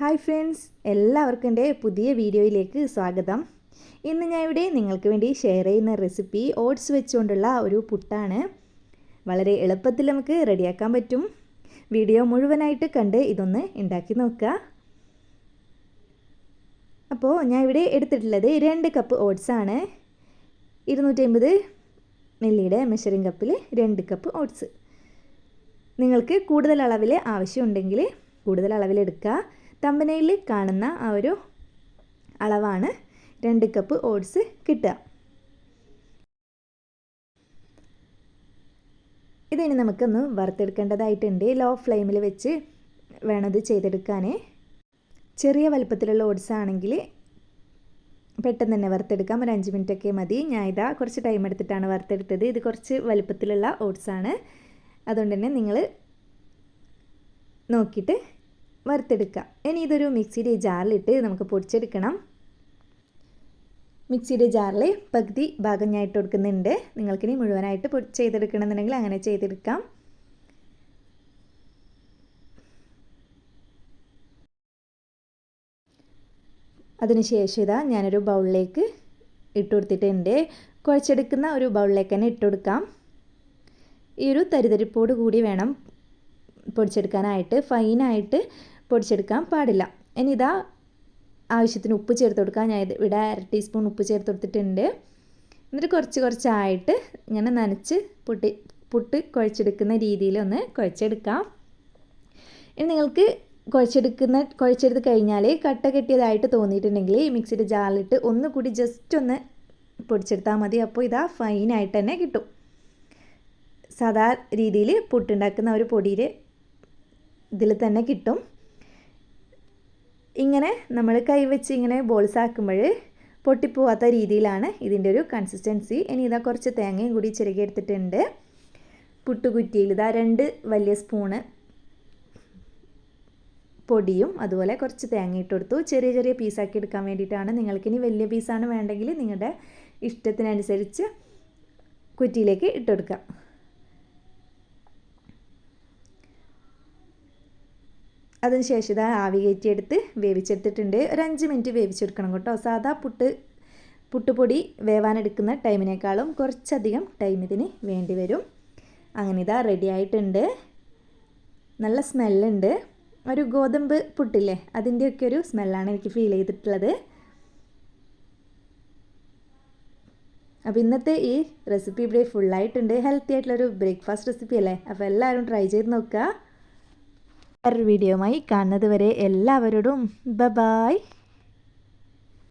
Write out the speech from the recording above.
Hi friends എല്ലാവർക്കും എന്റെ പുതിയ വീഡിയോയിലേക്ക് സ്വാഗതം. ഇന്ന് ഞാൻ ഇവിടെ നിങ്ങൾക്ക് വേണ്ടി ഷെയർ ചെയ്യുന്ന റെസിപ്പി ഓട്സ് വെച്ചുകൊണ്ടുള്ള ഒരു പുട്ടാണ്. വളരെ എളുപ്പത്തിൽ നമുക്ക് റെഡിയാക്കാൻ പറ്റും. വീഡിയോ മുഴുവനായിട്ട് കണ്ട് ഇതൊന്ന് ഉണ്ടാക്കി നോക്കുക. അപ്പോൾ ഞാൻ ഇവിടെ എടുത്തിട്ടുള്ളത് രണ്ട് കപ്പ് ഓട്സ് ആണ്. ഇരുന്നൂറ്റി അമ്പത് മില്ലിയുടെ മെഷറിംഗ് കപ്പിൽ രണ്ട് കപ്പ് ഓട്സ് നിങ്ങൾക്ക് കൂടുതൽ അളവിൽ ആവശ്യമുണ്ടെങ്കിൽ കൂടുതൽ അളവിലെടുക്കുക തമ്പനയിൽ കാണുന്ന ആ ഒരു അളവാണ് രണ്ട് കപ്പ് ഓട്സ് കിട്ടുക. ഇതിനി നമുക്കൊന്ന് വറുത്തെടുക്കേണ്ടതായിട്ടുണ്ട്. ലോ ഫ്ലെയിമിൽ വെച്ച് വേണത് ചെയ്തെടുക്കാൻ ചെറിയ വലുപ്പത്തിലുള്ള ഓട്സ് ആണെങ്കിൽ പെട്ടെന്ന് തന്നെ വറുത്തെടുക്കാം. ഒരു അഞ്ച് മിനിറ്റൊക്കെ മതി. ഞാൻ ഇതാ കുറച്ച് ടൈം എടുത്തിട്ടാണ് വറുത്തെടുത്തത്. ഇത് കുറച്ച് വലുപ്പത്തിലുള്ള ഓട്സാണ് അതുകൊണ്ട് തന്നെ നിങ്ങൾ നോക്കിയിട്ട് വറുത്തെടുക്കുക. ഇനി ഇതൊരു മിക്സിയുടെ ജാറിലിട്ട് നമുക്ക് പൊടിച്ചെടുക്കണം. മിക്സിയുടെ ജാറിൽ പകുതി ഭാഗം ഞാൻ ഇട്ട് കൊടുക്കുന്നുണ്ട്. നിങ്ങൾക്കിനി മുഴുവനായിട്ട് പൊടി ചെയ്തെടുക്കണമെന്നുണ്ടെങ്കിൽ അങ്ങനെ ചെയ്തെടുക്കാം. അതിനുശേഷം ഇതാ ഞാനൊരു ബൗളിലേക്ക് ഇട്ട് കൊടുത്തിട്ടുണ്ട്. കുഴച്ചെടുക്കുന്ന ഒരു ബൗളിലേക്ക് തന്നെ ഇട്ട് കൊടുക്കാം. ഈ ഒരു തരിതരിപ്പോട് കൂടി വേണം പൊടിച്ചെടുക്കാനായിട്ട്. ഫൈനായിട്ട് പൊടിച്ചെടുക്കാൻ പാടില്ല. ഇനി ഇതാ ആവശ്യത്തിന് ഉപ്പ് ചേർത്ത് കൊടുക്കാം. ഞാൻ ഇവിടെ അര ടീസ്പൂൺ ഉപ്പ് ചേർത്ത് കൊടുത്തിട്ടുണ്ട്. എന്നിട്ട് കുറച്ച് കുറച്ചായിട്ട് ഇങ്ങനെ നനച്ച് പൊട്ടി പുട്ട് കുഴച്ചെടുക്കുന്ന രീതിയിൽ ഒന്ന് കുഴച്ചെടുക്കാം. ഇനി നിങ്ങൾക്ക് കുഴച്ചെടുക്കുന്ന കുഴച്ചെടുത്ത് കഴിഞ്ഞാൽ കട്ട കെട്ടിയതായിട്ട് തോന്നിയിട്ടുണ്ടെങ്കിൽ മിക്സിയുടെ ജാറിലിട്ട് ഒന്നുകൂടി ജസ്റ്റ് ഒന്ന് പൊടിച്ചെടുത്താൽ മതി. അപ്പോൾ ഇതാ ഫൈനായിട്ട് തന്നെ കിട്ടും. സാധാ രീതിയിൽ പുട്ടുണ്ടാക്കുന്ന ഒരു പൊടിയിൽ ഇതിൽ തന്നെ കിട്ടും. ഇങ്ങനെ നമ്മൾ കൈവച്ച് ഇങ്ങനെ ബോൾസ് ആക്കുമ്പോൾ പൊട്ടിപ്പോവാത്ത രീതിയിലാണ് ഇതിന്റെ ഒരു കൺസിസ്റ്റൻസി ഇനി ഇതാ കുറച്ച് തേങ്ങയും കൂടി ചെറുകി എടുത്തിട്ടുണ്ട്. പുട്ടുകുറ്റിയിൽ ഇതാ രണ്ട് വലിയ സ്പൂണ് പൊടിയും അതുപോലെ കുറച്ച് തേങ്ങ ഇട്ട് കൊടുത്തു. ചെറിയ ചെറിയ പീസാക്കി എടുക്കാൻ വേണ്ടിയിട്ടാണ്. നിങ്ങൾക്കിനി വലിയ പീസാണ് വേണ്ടെങ്കിൽ നിങ്ങളുടെ ഇഷ്ടത്തിനനുസരിച്ച് കുറ്റിയിലേക്ക് ഇട്ടെടുക്കാം അതിനുശേഷം ഇതാ ആവി കയറ്റിയെടുത്ത് വേവിച്ചെടുത്തിട്ടുണ്ട്. ഒരു അഞ്ച് മിനിറ്റ് വേവിച്ചെടുക്കണം കേട്ടോ. സാധാ പുട്ട് പുട്ടുപൊടി വേവാനെടുക്കുന്ന ടൈമിനേക്കാളും കുറച്ചധികം ടൈം ഇതിന് വേണ്ടി വരും. അങ്ങനെ ഇതാ റെഡി ആയിട്ടുണ്ട്. നല്ല സ്മെല്ലുണ്ട് ഒരു ഗോതമ്പ് പുട്ടില്ലേ അതിന്റെയൊക്കെ ഒരു സ്മെല്ലാണ് എനിക്ക് ഫീൽ ചെയ്തിട്ടുള്ളത്. അപ്പോൾ ഇന്നത്തെ ഈ റെസിപ്പി ഇവിടെ ഫുള്ളായിട്ടുണ്ട് ഹെൽത്തി ആയിട്ടുള്ളൊരു ബ്രേക്ക്ഫാസ്റ്റ് റെസിപ്പി അല്ലേ? അപ്പോൾ എല്ലാവരും ട്രൈ ചെയ്ത് നോക്കുക. വേറൊരു വീഡിയോയുമായി കാണുന്നത് വരെ എല്ലാവരോടും ബ ബായ്